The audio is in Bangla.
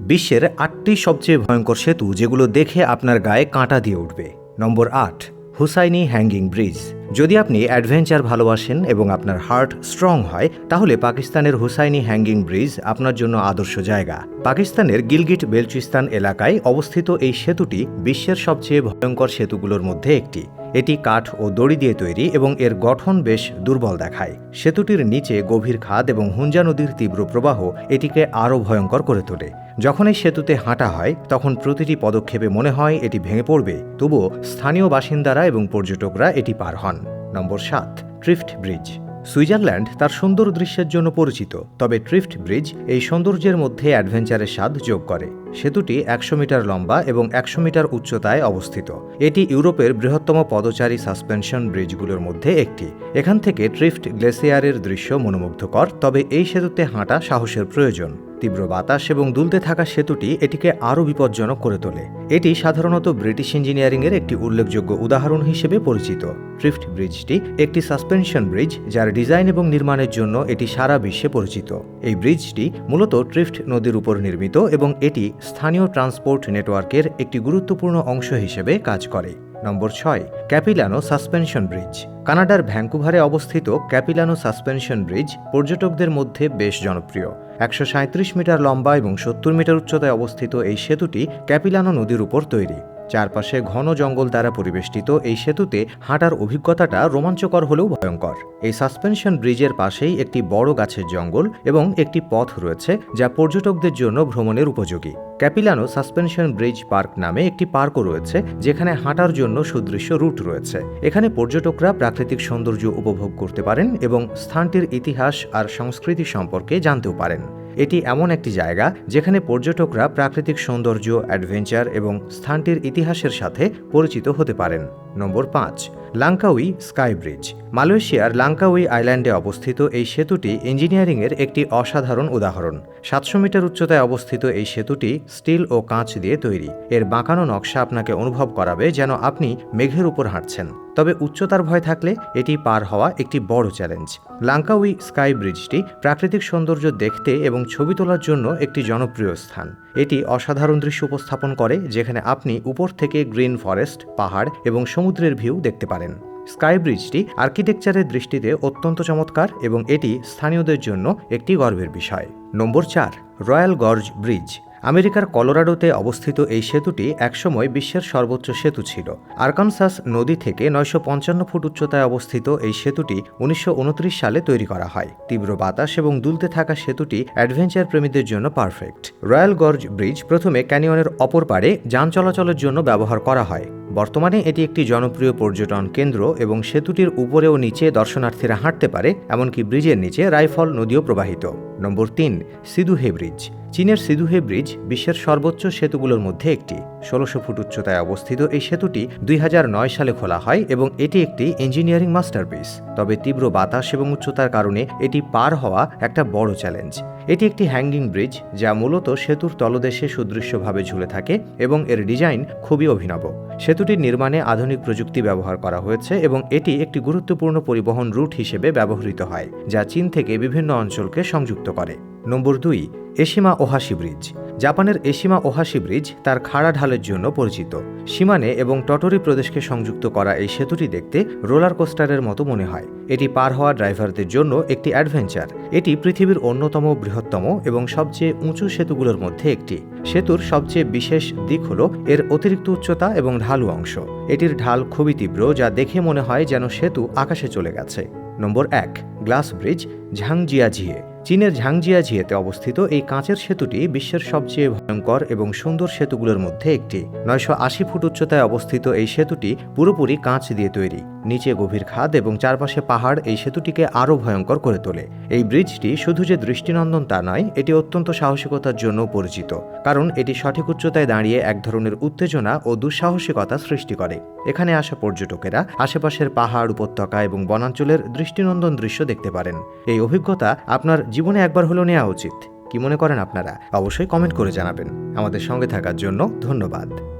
বিশ্বের আটটি সবচেয়ে ভয়ঙ্কর সেতু যেগুলো দেখে আপনার গায়ে কাঁটা দিয়ে উঠবে। নম্বর আট, হুসাইনি হ্যাঙ্গিং ব্রিজ। যদি আপনি অ্যাডভেঞ্চার ভালোবাসেন এবং আপনার হার্ট স্ট্রং হয়, তাহলে পাকিস্তানের হুসাইনি হ্যাঙ্গিং ব্রিজ আপনার জন্য আদর্শ জায়গা। পাকিস্তানের গিলগিট বেলচিস্তান এলাকায় অবস্থিত এই সেতুটি বিশ্বের সবচেয়ে ভয়ঙ্কর সেতুগুলোর মধ্যে একটি। এটি কাঠ ও দড়ি দিয়ে তৈরি এবং এর গঠন বেশ দুর্বল দেখায়। সেতুটির নিচে গভীর খাদ এবং হুঞ্জা নদীর তীব্র প্রবাহ এটিকে আরও ভয়ঙ্কর করে তোলে। যখন এই সেতুতে হাঁটা হয়, তখন প্রতিটি পদক্ষেপে মনে হয় এটি ভেঙে পড়বে। তবুও স্থানীয় বাসিন্দারা এবং পর্যটকরা এটি পার হন। নম্বর সাত ট্রিফট ব্রিজ সুইজারল্যান্ড তার সুন্দর দৃশ্যের জন্য পরিচিত, তবে ট্রিফট ব্রিজ এই সৌন্দর্যের মধ্যে অ্যাডভেঞ্চারের স্বাদ যোগ করে। সেতুটি একশো মিটার লম্বা এবং একশো মিটার উচ্চতায় অবস্থিত। এটি ইউরোপের বৃহত্তম পদচারী সাসপেনশন ব্রিজগুলোর মধ্যে একটি। এখান থেকে ট্রিফট গ্লেসিয়ারের দৃশ্য মনোমুগ্ধকর, তবে এই সেতুতে হাঁটা সাহসের প্রয়োজন। তীব্র বাতাস এবং দুলতে থাকা সেতুটি এটিকে আরও বিপজ্জনক করে তোলে। এটি সাধারণত ব্রিটিশ ইঞ্জিনিয়ারিংয়ের একটি উল্লেখযোগ্য উদাহরণ হিসেবে পরিচিত। ট্রিফট ব্রিজটি একটি সাসপেনশন ব্রিজ যার ডিজাইন এবং নির্মাণের জন্য এটি সারা বিশ্বে পরিচিত। এই ব্রিজটি মূলত ট্রিফট নদীর উপর নির্মিত এবং এটি স্থানীয় ট্রান্সপোর্ট নেটওয়ার্কের একটি গুরুত্বপূর্ণ অংশ হিসেবে কাজ করে। নম্বর ছয় ক্যাপিলানো সাসপেনশন ব্রিজ কানাডার ভ্যাঙ্কুভারে অবস্থিত ক্যাপিলানো সাসপেনশন ব্রিজ পর্যটকদের মধ্যে বেশ জনপ্রিয়। একশো সাঁইত্রিশ মিটার লম্বা এবং সত্তর মিটার উচ্চতায় অবস্থিত এই সেতুটি ক্যাপিলানো নদীর উপর তৈরি। চারপাশে ঘন জঙ্গল দ্বারা পরিবেষ্টিত এই সেতুতে হাঁটার অভিজ্ঞতাটা রোমাঞ্চকর হলেও ভয়ঙ্কর। এই সাসপেনশন ব্রিজের পাশেই একটি বড় গাছের জঙ্গল এবং একটি পথ রয়েছে যা পর্যটকদের জন্য ভ্রমণের উপযোগী। ক্যাপিলানো সাসপেনশন ব্রিজ পার্ক নামে একটি পার্কও রয়েছে, যেখানে হাঁটার জন্য সুদৃশ্য রুট রয়েছে। এখানে পর্যটকরা প্রাকৃতিক সৌন্দর্য উপভোগ করতে পারেন এবং স্থানটির ইতিহাস আর সংস্কৃতি সম্পর্কে জানতেও পারেন। এটি এমন একটি জায়গা যেখানে পর্যটকরা প্রাকৃতিক সৌন্দর্য অ্যাডভেঞ্চার এবং স্থানটির ইতিহাসের সাথে পরিচিত হতে পারেন। নম্বর পাঁচ, লাঙ্কাউই স্কাই ব্রিজ। মালয়েশিয়ার লাঙ্কাউই আইল্যান্ডে অবস্থিত এই সেতুটি ইঞ্জিনিয়ারিংয়ের একটি অসাধারণ উদাহরণ। সাতশো মিটার উচ্চতায় অবস্থিত এই সেতুটি স্টিল ও কাঁচ দিয়ে তৈরি। এর বাঁকানো নকশা আপনাকে অনুভব করাবে যেন আপনি মেঘের উপর হাঁটছেন। তবে উচ্চতার ভয় থাকলে এটি পার হওয়া একটি বড় চ্যালেঞ্জ। লাঙ্কাউই স্কাই ব্রিজটি প্রাকৃতিক সৌন্দর্য দেখতে এবং ছবি তোলার জন্য একটি জনপ্রিয় স্থান। এটি অসাধারণ দৃশ্য উপস্থাপন করে যেখানে আপনি উপর থেকে গ্রিন ফরেস্ট, পাহাড় এবং সমুদ্রের ভিউ দেখতে পারেন। স্কাই ব্রিজটি আর্কিটেকচারের দৃষ্টিতে অত্যন্ত চমৎকার এবং এটি স্থানীয়দের জন্য একটি গর্বের বিষয়। নম্বর চার, রয়্যাল গর্জ ব্রিজ। আমেরিকার কলোরাডোতে অবস্থিত এই সেতুটি একসময় বিশ্বের সর্বোচ্চ সেতু ছিল। আরকানসাস নদী থেকে নয়শো পঞ্চান্ন ফুট উচ্চতায় অবস্থিত এই সেতুটি উনিশশো উনত্রিশ সালে তৈরি করা হয়। তীব্র বাতাস এবং দুলতে থাকা সেতুটি অ্যাডভেঞ্চার প্রেমীদের জন্য পারফেক্ট। রয়্যাল গর্জ ব্রিজ প্রথমে ক্যানিয়নের অপর পারে যান চলাচলের জন্য ব্যবহার করা হয়। বর্তমানে এটি একটি জনপ্রিয় পর্যটন কেন্দ্র এবং সেতুটির উপরে ও নিচে দর্শনার্থীরা হাঁটতে পারে, এমনকি ব্রিজের নিচে রাইফল নদীও প্রবাহিত। নম্বর তিন সিদুহে ব্রিজ। চীনের সিদুহে ব্রিজ বিশ্বের সর্বোচ্চ সেতুগুলোর মধ্যে একটি। ষোলোশো ফুট উচ্চতায় অবস্থিত এই সেতুটি দুই হাজার নয় সালে খোলা হয় এবং এটি একটি ইঞ্জিনিয়ারিং মাস্টারপিস। তবে তীব্র বাতাস এবং উচ্চতার কারণে এটি পার হওয়া একটা বড় চ্যালেঞ্জ। এটি একটি হ্যাঙ্গিং ব্রিজ যা মূলত সেতুর তলদেশে সুদৃশ্যভাবে ঝুলে থাকে এবং এর ডিজাইন খুবই অভিনব। সেতুটির নির্মাণে আধুনিক প্রযুক্তি ব্যবহার করা হয়েছে এবং এটি একটি গুরুত্বপূর্ণ পরিবহন রুট হিসেবে ব্যবহৃত হয়, যা চীন থেকে বিভিন্ন অঞ্চলকে সংযুক্ত করে। নম্বর দুই, এশিমা ওহাসি ব্রিজ। জাপানের এশিমা ওহাশি ব্রিজ তার খাড়া ঢালের জন্য পরিচিত। সীমানে এবং টটরি প্রদেশকে সংযুক্ত করা এই সেতুটি দেখতে রোলার কোস্টারের মতো মনে হয়। এটি পার হওয়া ড্রাইভারদের জন্য একটি অ্যাডভেঞ্চার। এটি পৃথিবীর অন্যতম বৃহত্তম এবং সবচেয়ে উঁচু সেতুগুলোর মধ্যে একটি। সেতুর সবচেয়ে বিশেষ দিক হল এর অতিরিক্ত উচ্চতা এবং ঢালু অংশ। এটির ঢাল খুবই তীব্র, যা দেখে মনে হয় যেন সেতু আকাশে চলে গেছে। নম্বর এক, গ্লাস ব্রিজ, ঝাংজিয়াঝিয়ে। চীনের ঝাংজিয়াঝিয়াতে অবস্থিত এই কাঁচের সেতুটি বিশ্বের সবচেয়ে ভয়ঙ্কর এবং সুন্দর সেতুগুলোর মধ্যে একটি। নয়শো আশি ফুট উচ্চতায় অবস্থিত এই সেতুটি পুরোপুরি কাঁচ দিয়ে তৈরি। নিচে গভীর খাদ এবং চারপাশে পাহাড়, এই সেতুটিকে আরও ভয়ঙ্কর করে তোলে। এই ব্রিজটি শুধু যে দৃষ্টিনন্দন তা নয়, এটি অত্যন্ত সাহসিকতার জন্য পরিচিত, কারণ এটি সঠিক উচ্চতায় দাঁড়িয়ে এক ধরনের উত্তেজনা ও দুঃসাহসিকতা সৃষ্টি করে। এখানে আসা পর্যটকেরা আশেপাশের পাহাড়, উপত্যকা এবং বনাঞ্চলের দৃষ্টিনন্দন দৃশ্য দেখতে পারেন। এই অভিজ্ঞতা আপনার জীবনে একবার হলেও নেওয়া উচিত। কি মনে করেন আপনারা? অবশ্যই কমেন্ট করে জানাবেন। আমাদের সঙ্গে থাকার জন্য ধন্যবাদ।